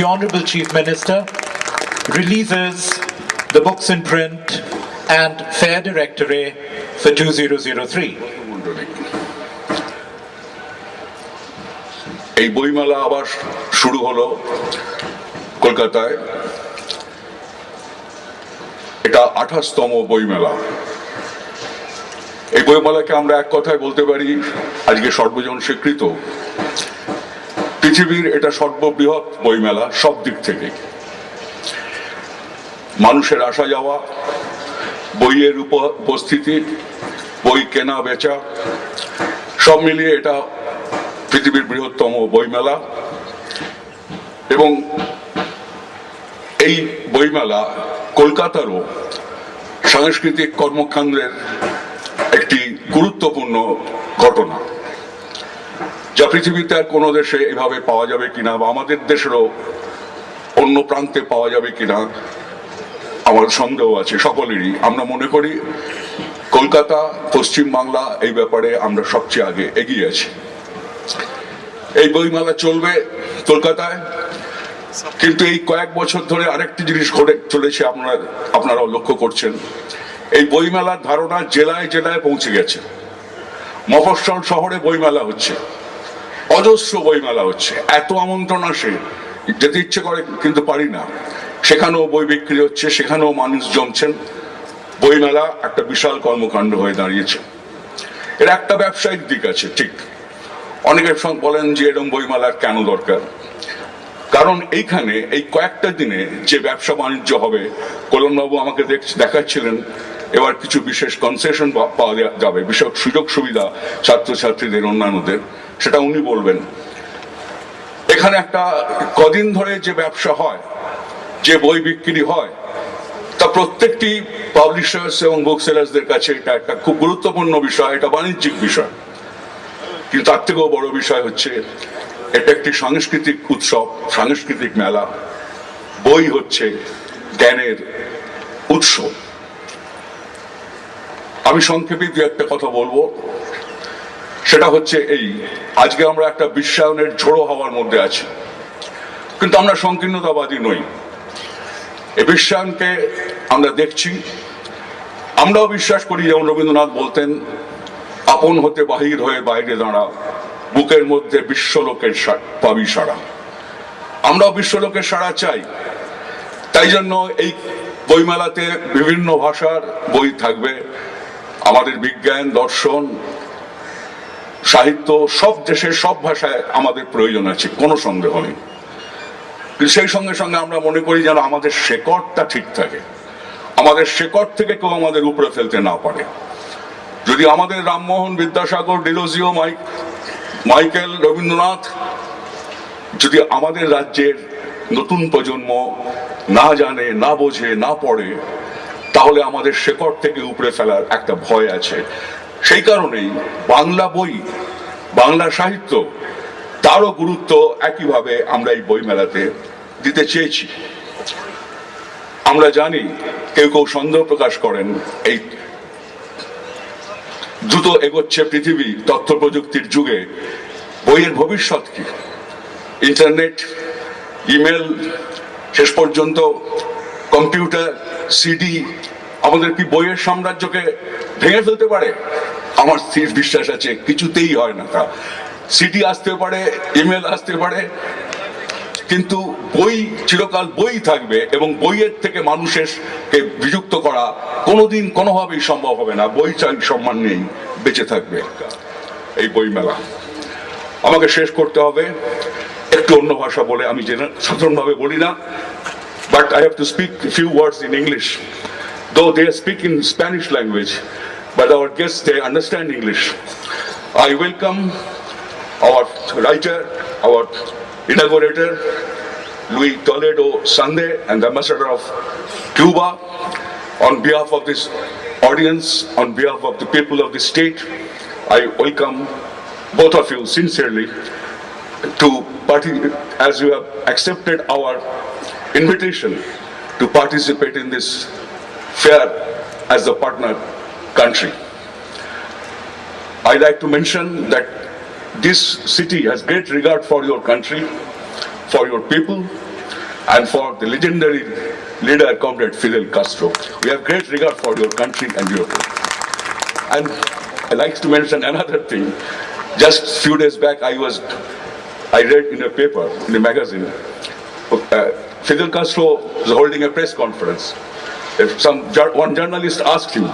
the Honorable Chief Minister releases the books in print and Fair Directory for 2003. এই বইমেলা আবার শুরু হলো কলকাতায় এটা আঠাশতম বইমেলা এই বইমেলাকে আমরা এক কথায় বলতে পারি আজকে সর্বজন স্বীকৃত পৃথিবীর এটা সর্ববৃহৎ বইমেলা সব দিক থেকে। মানুষের আসা যাওয়া, বইয়ের উপ- উপস্থিতি, বই কেনা বেচা, সব মিলিয়ে এটা পৃথিবীর বৃহত্তম বইমেলা। এবং এই বইমেলা কলকাতারও সাংস্কৃতিক কর্মকাণ্ডের একটি গুরুত্বপূর্ণ ঘটনা। যা পৃথিবীতে আর কোনো দেশে এভাবে পাওয়া যাবে কিনা বা আমাদের দেশেরও অন্য প্রান্তে পাওয়া যাবে কিনা আমার সন্দেহ আছে সকলেরই। আমরা মনে করি কলকাতা পশ্চিম বাংলা এই ব্যাপারে আমরা সবচেয়ে আগে এগিয়ে আছি। এই বইমেলা চলবে কলকাতায়। কিন্তু এই কয়েক বছর ধরে আরেকটি জিনিস ঘটে চলেছে আপনারা, আপনারাও লক্ষ্য করছেন। এই বইমেলার ধারণা জেলায় জেলায় পৌঁছে গেছে। মফস্বল শহরে বইমেলা হচ্ছে। অজস্র বইমেলা হচ্ছে। এত আমন্ত্রণ আসে, যেতে ইচ্ছে করে কিন্তু পারি না। সেখানেও বই বিক্রি হচ্ছে, সেখানেও মানুষ জমছেন। বইমেলা একটা বিশাল কর্মকাণ্ড হয়ে দাঁড়িয়েছে। এর একটা ব্যবসায়িক দিক আছে, ঠিক। অনেকে সং- বলেন যে এরকম বইমেলার কেন দরকার? কারণ এইখানে এই কয়েকটা দিনে যে ব্যবসা বাণিজ্য হবে, কল্যাণবাবু আমাকে দেখ- দেখাচ্ছিলেন এবার কিছু বিশেষ কনসেশন পাওয়া যাবে, বিশেষ সুযোগ সুবিধা ছাত্রছাত্রীদের অন্যান্যদের সেটা উনি বলবেন। এখানে একটা কদিন ধরে যে ব্যবসা হয়, যে বই বিক্রি হয়, তা প্রত্যেকটি পাবলিশার্স এবং বুক সেলার্সদের কাছে এটা একটা খুব গুরুত্বপূর্ণ বিষয়, এটা বাণিজ্যিক বিষয়। কিন্তু তার থেকেও বড় বিষয় হচ্ছে, এটা একটি সাংস্কৃতিক উৎসব, সাংস্কৃতিক মেলা, বই হচ্ছে জ্ঞানের উৎস। আমি সংক্ষেপে দু একটা কথা বলব। সেটা হচ্ছে এই, আজকে আমরা একটা বিশ্বায়নের ঝোড়ো হওয়ার মধ্যে আছি। কিন্তু আমরা সংকীর্ণতাবাদী নই। এ বিশ্বায়নকে আমরা দেখছি। আমরাও বিশ্বাস করি, যেমন রবীন্দ্রনাথ বলতেন, আপন হতে বাহির হয়ে বাইরে দাঁড়া, বুকের মধ্যে বিশ্বলোকের পাবি সারা আমরাও বিশ্বলোকের সাড়া চাই। তাই জন্য এই বইমেলাতে বিভিন্ন ভাষার বই থাকবে। আমাদের বিজ্ঞান, দর্শন, সাহিত্য, সব দেশের সব ভাষায় আমাদের প্রয়োজন আছে, কোনো সন্দেহ নেই। সেই সঙ্গে সঙ্গে আমরা মনে করি যেন আমাদের শেকড়টা ঠিক থাকে। আমাদের শেকড় থেকে কেউ আমাদের উপরে ফেলতে না পারে। যদি আমাদের Rammohan Vidyasagar, Derozio, Mike, Michael Rabindranath যদি আমাদের রাজ্যের নতুন প্রজন্ম না জানে, না বোঝে, না পড়ে তাহলে আমাদের শেকড় থেকে উপরে ফেলার একটা ভয় আছে। সেই কারণেই বাংলা বই, বাংলা সাহিত্য, তারও গুরুত্ব একইভাবে আমরা এই বই মেলাতে দিতে চেয়েছি। আমরা জানি কেউ কেউ সন্দেহ প্রকাশ করেন, এই দ্রুত এগোচ্ছে পৃথিবী তথ্য প্রযুক্তির যুগে। বইয়ের ভবিষ্যৎ কি? ইন্টারনেট, ইমেল, শেষ পর্যন্ত কম্পিউটার সিডি আমাদের কি বইয়ের সাম্রাজ্যকে ভেঙে ফেলতে পারে? আমার স্থির বিশ্বাস আছে, কিছুতেই হয় না তা। সিডি আসতে পারে ইমেল আসতে পারে, কিন্তু বই চিরকাল বই থাকবে এবং বইয়ের থেকে মানুষের বিযুক্ত করা কোনোদিন কোনোভাবেই সম্ভব হবে না। বই চাই, সম্মান নেই, বেঁচে থাকবে এই বই মেলা। আমাকে শেষ করতে হবে। একটু অন্য ভাষা বলে আমি সাধারণভাবে বলি না। but I have to speak a few words in English. Though they speak in Spanish language, but our guests, they understand English. I welcome our writer, our inaugurator, Luis Toledo Sande, and the ambassador of Cuba, on behalf of this audience, on behalf of the people of the state, I welcome both of you sincerely to party as you have accepted our invitation to participate in this fair as a partner country. I'd like to mention that this city has great regard for your country, for your people, and for the legendary leader, Comrade Fidel Castro. We have great regard for your country and your people. and I'd like to mention another thing. Just few days back, I was, I read in a paper, in a magazine, uh, Fidel Castro was holding a press conference. If some one journalist asked him,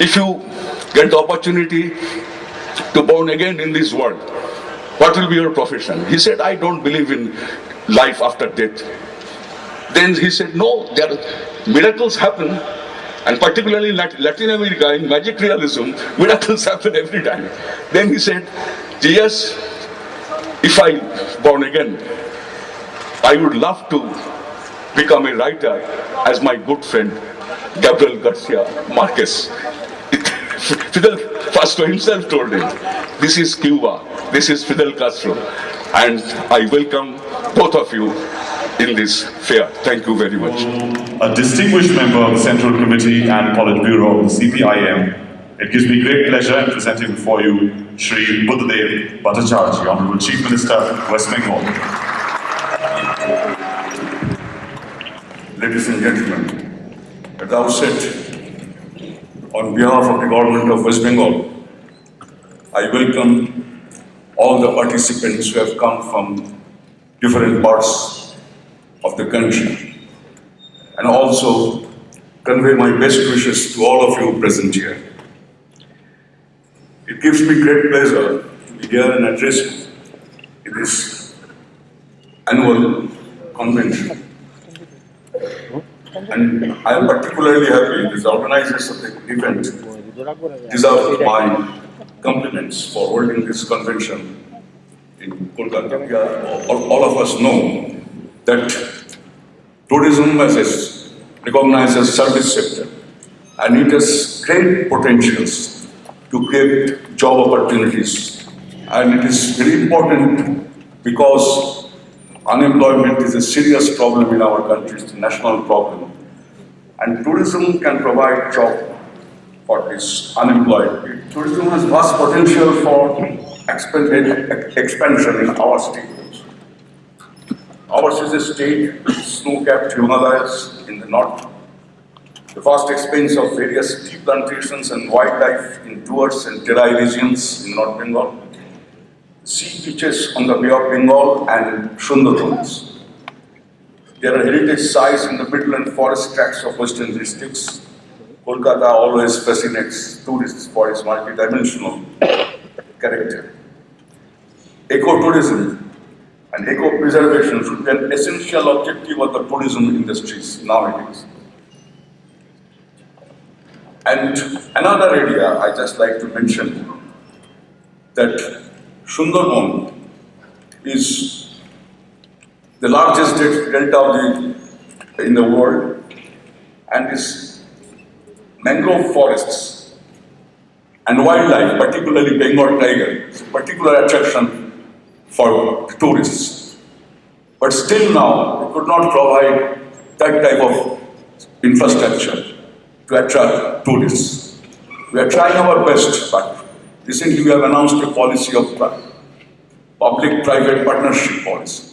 if you get the opportunity to born again in this world, what will be your profession? He said, I don't believe in life after death. Then he said, no, there miracles happen, and particularly in Latin America, in magic realism, miracles happen every time. Then he said, yes, if I born again, I would love to become a writer as my good friend Gabriel Garcia Marquez. Fidel Castro himself told him, this is Cuba, this is Fidel Castro, and I welcome both of you in this fair. Thank you very much. a distinguished member of the Central Committee and Politburo of the CPIM, it gives me great pleasure in presenting before you Shri Buddhadev Bhattacharya, Honorable Chief Minister, West Bengal. Ladies and gentlemen, at the outset, on behalf of the government of West Bengal, I welcome all the participants who have come from different parts of the country and also convey my best wishes to all of you present here. It gives me great pleasure to be here and address you in this annual convention. And I am particularly happy the organizers of the event deserve my compliments for holding this convention in Kolkata. All, all of us know that tourism as a recognized as service sector and it has great potentials to create job opportunities. And it is very important because unemployment is a serious problem in our country, it's a national problem. And tourism can provide job for these unemployed. Tourism has vast potential for expansion in our state. Ours is a state with snow-capped Himalayas in the north, the vast expanse of various tea plantations and wildlife in tours and terai regions in North Bengal, sea beaches on the Bay of Bengal and Sundarbans. There are heritage sites in the Midland forest tracts of western districts. Kolkata always fascinates tourists for its multidimensional character. Ecotourism and eco-preservation should be an essential objective of the tourism industries nowadays. And another area I just like to mention that Sundarban is the largest delta of the, in the world and is mangrove forests and wildlife, particularly Bengal tiger, is a particular attraction for tourists. But still now, we could not provide that type of infrastructure to attract tourists. We are trying our best, but recently we have announced a policy of public-private partnership policy.